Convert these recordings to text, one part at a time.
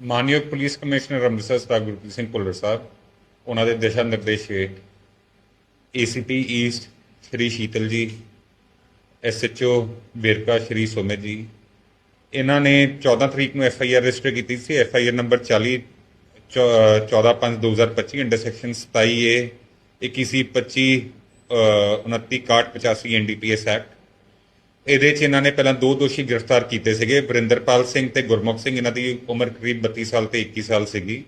ਮਾਨਯੋਗ police commissioner Amritsar Sardar Gurpreet Singh Bhullar ਸਾਹਿਬ, ਉਹਨਾਂ ਦੇ ਦਿਸ਼ਾ ਨਿਰਦੇਸ਼ ਹੇਠ ਏਸੀਪੀ ਈਸਟ ਸ਼੍ਰੀ ਸ਼ੀਤਲ ਜੀ ਐਸਐਚਓ ਵੇਰਕਾ ਸ਼੍ਰੀ ਸੋਮੇ ਜੀ, ਇਹਨਾਂ ਨੇ 14 ਤਰੀਕ ਨੂੰ ਐਫਆਈਆਰ ਰਜਿਸਟਰ ਕੀਤੀ ਸੀ। FIR number 40 14/5/2025 under section 27 A 21 25 29 85 NDPS act ਇਹਦੇ 'ਚ ਇਹਨਾਂ ਨੇ ਪਹਿਲਾਂ ਦੋ ਦੋਸ਼ੀ ਗ੍ਰਿਫਤਾਰ ਕੀਤੇ ਸੀਗੇ ਵਰਿੰਦਰਪਾਲ ਸਿੰਘ ਤੇ ਗੁਰਮੁਖ ਸਿੰਘ। ਇਹਨਾਂ ਦੀ ਉਮਰ ਕਰੀਬ 32 ਸਾਲ ਤੇ 21 ਸਾਲ ਸੀਗੀ।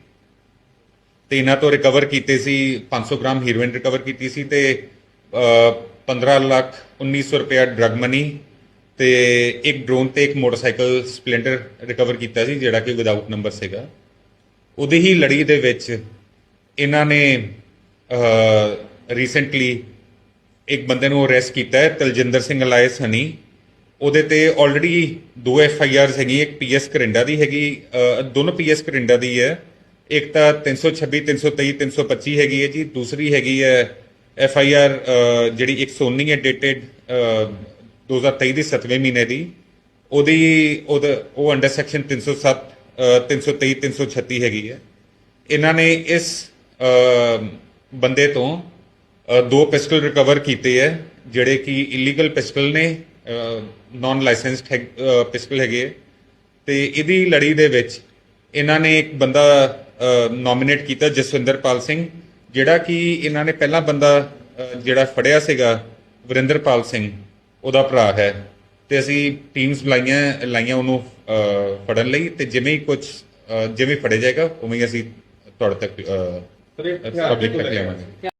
ਤੇ ਇਹਨਾਂ ਤੋਂ ਰਿਕਵਰ ਕੀਤੇ ਸੀ 500 ਗ੍ਰਾਮ ਹੀਰੋਇਨ ਰਿਕਵਰ ਕੀਤੀ ਸੀ ਤੇ ਅਹ, 15 ਲੱਖ 1900 ਰੁਪਇਆ ਡਰਗ ਮਨੀ ਤੇ ਇੱਕ ਡਰੋਨ ਤੇ ਇੱਕ ਮੋਟਰਸਾਈਕਲ ਸਪਲੈਂਡਰ ਰਿਕਵਰ ਕੀਤਾ ਸੀ ਜਿਹੜਾ ਕਿ ਵਿਦਆਊਟ ਨੰਬਰ ਸੀਗਾ। ਉਹਦੀ ਹੀ ਲੜੀ ਦੇ ਵਿੱਚ ਇਹਨਾਂ ਨੇ ਰੀਸੈਂਟਲੀ ਇੱਕ ਬੰਦੇ ਨੂੰ ਅਰੈਸਟ ਕੀਤਾ ਹੈ ਤਲਜਿੰਦਰ ਸਿੰਘ ਅਲਾਇਸ ਹਨੀ। ਉਹਦੇ ਤੇ ਆਲਰੇਡੀ ਦੋ ਐਫ ਆਈ ਆਰ ਹੈਗੀ ਇੱਕ ਪੀ ਐਸ ਕਰਿੰਡਾ ਦੀ ਹੈਗੀ ਦੋਨੋਂ ਪੀ ਐਸ ਕਰਿੰਡਾ ਦੀ ਹੈ। ਇੱਕ ਤਾਂ 326 323 325 ਹੈਗੀ ਹੈ ਜੀ। ਦੂਸਰੀ ਹੈਗੀ ਹੈ ਐਫ ਆਈ ਆਰ ਜਿਹੜੀ ਇੱਕ ਸੋਨੀ ਹੈ ਡੇਟਡ 2023 ਦੀ 7ਵੇਂ ਮਹੀਨੇ ਦੀ। ਉਹਦੀ ਉਹਦਾ ਉਹ ਅੰਡਰ ਸੈਕਸ਼ਨ 307 ਅਹ, 323 336 ਹੈਗੀ ਹੈ। ਇਹਨਾਂ ਨੇ ਇਸ ਬੰਦੇ ਤੋਂ ਦੋ ਪਿਸਟਲ ਰਿਕਵਰ ਕੀਤੇ ਹੈ ਜਿਹੜੇ ਕਿ ਇਲੀਗਲ ਪਿਸਟਲ ਨੇ। ਨਾਨ ਲਾਇਸੈਂਸਡ ਪਿਸਟਲ ਹੈਗੇ। ਤੇ ਇਹਦੀ ਲੜੀ ਦੇ ਵਿੱਚ ਇਹਨਾਂ ਨੇ ਇੱਕ ਬੰਦਾ ਨੋਮੀਨੇਟ ਕੀਤਾ ਜਸਵਿੰਦਰਪਾਲ ਸਿੰਘ ਜਿਹੜਾ ਕਿ ਇਹਨਾਂ ਨੇ ਪਹਿਲਾ ਬੰਦਾ ਜਿਹੜਾ ਫੜਿਆ ਸੀਗਾ ਵਰਿੰਦਰਪਾਲ ਸਿੰਘ ਉਹਦਾ ਭਰਾ ਹੈ ਤੇ ਅਸੀਂ ਟੀਮਸ ਲਾਈਆਂ ਲਾਈਆਂ ਉਹਨੂੰ ਫੜਨ ਲਈ ਤੇ ਜਿਵੇਂ ਹੀ ਕੁਝ ਜਿਵੇਂ ਫੜਿਆ ਜਾਏਗਾ ਉਵੇਂ ਹੀ ਅਸੀਂ ਤੁਹਾਡੇ ਤੱਕ ਪਬਲਿਕ ਤੱਕ? ਲਿਆਵਾਂਗੇ